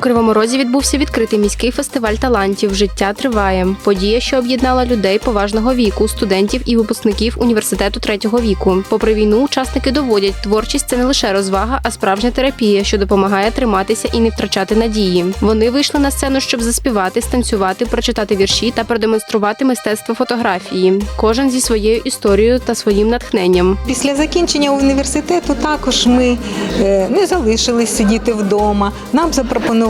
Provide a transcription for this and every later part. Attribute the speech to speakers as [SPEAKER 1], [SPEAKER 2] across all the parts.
[SPEAKER 1] Кривому Розі відбувся відкритий міський фестиваль талантів Життя триває. Подія, що об'єднала людей поважного віку, студентів і випускників університету третього віку. Попри війну, учасники доводять, творчість це не лише розвага, а справжня терапія, що допомагає триматися і не втрачати надії. Вони вийшли на сцену, щоб заспівати, станцювати, прочитати вірші та продемонструвати мистецтво фотографії. Кожен зі своєю історією та своїм натхненням.
[SPEAKER 2] Після закінчення університету також ми е, не залишились сидіти вдома. Нам запропонували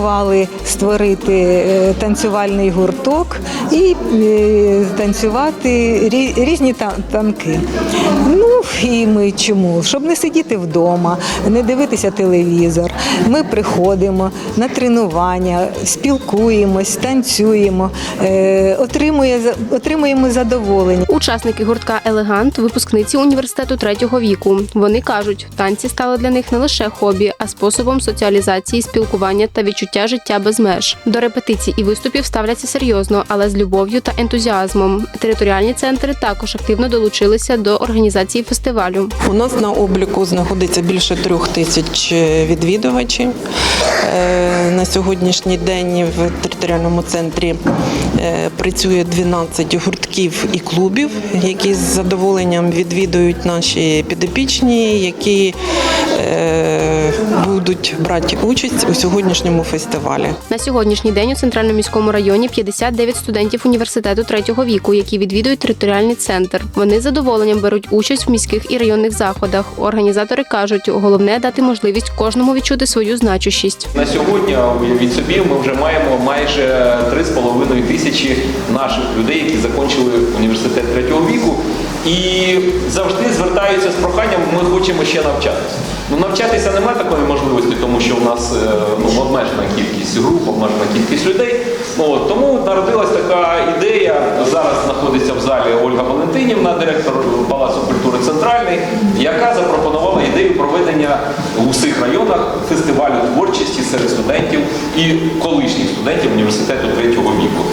[SPEAKER 2] створити е, танцювальний гурток і е, танцювати рі- різні та- танки. Ну і ми чому? Щоб не сидіти вдома, не дивитися телевізор. Ми приходимо на тренування, спілкуємось, танцюємо, е, отримує, отримуємо задоволення.
[SPEAKER 1] Учасники гуртка Елегант випускниці університету третього віку. Вони кажуть, танці стали для них не лише хобі, а способом соціалізації, спілкування та відчуття життя без меж. До репетицій і виступів ставляться серйозно, але з любов'ю та ентузіазмом. Територіальні центри також активно долучилися до організації фестивалю.
[SPEAKER 3] У нас на обліку знаходиться більше трьох тисяч відвідувачів. На сьогоднішній день в територіальному центрі е, працює 12 гуртків і клубів, які з задоволенням відвідують наші підопічні, які е, будуть брати участь у сьогоднішньому фестивалі.
[SPEAKER 1] На сьогоднішній день у центральному міському районі 59 студентів університету третього віку, які відвідують територіальний центр. Вони з задоволенням беруть участь в міських і районних заходах. Організатори кажуть, головне дати можливість кожному відчути свою значущість.
[SPEAKER 4] На сьогодні, уявіть собі, ми вже маємо майже 3,5 тисячі наших людей, які закінчили університет третього віку. І завжди звертаються з проханням, ми хочемо ще навчатися. Ну, навчатися немає такої можливості, тому що у нас е, ну, обмежена кількість груп, обмежена кількість людей. Ну, тому народилась така ідея. Зараз знаходиться в залі Ольга Валентинівна, директор Палацу культури Центральний, яка запропонувала ідею проведення у всіх районах фестивалю творчості серед студентів і колишніх студентів університету третього віку.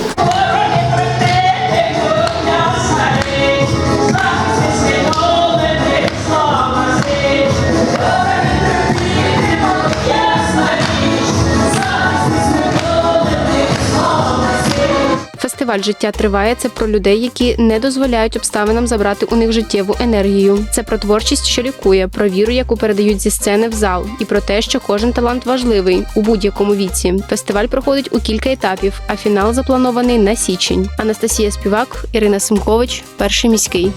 [SPEAKER 1] Фестиваль життя триває. Це про людей, які не дозволяють обставинам забрати у них життєву енергію. Це про творчість, що лікує, про віру, яку передають зі сцени в зал, і про те, що кожен талант важливий у будь-якому віці. Фестиваль проходить у кілька етапів, а фінал запланований на січень. Анастасія Співак, Ірина Симкович, перший міський.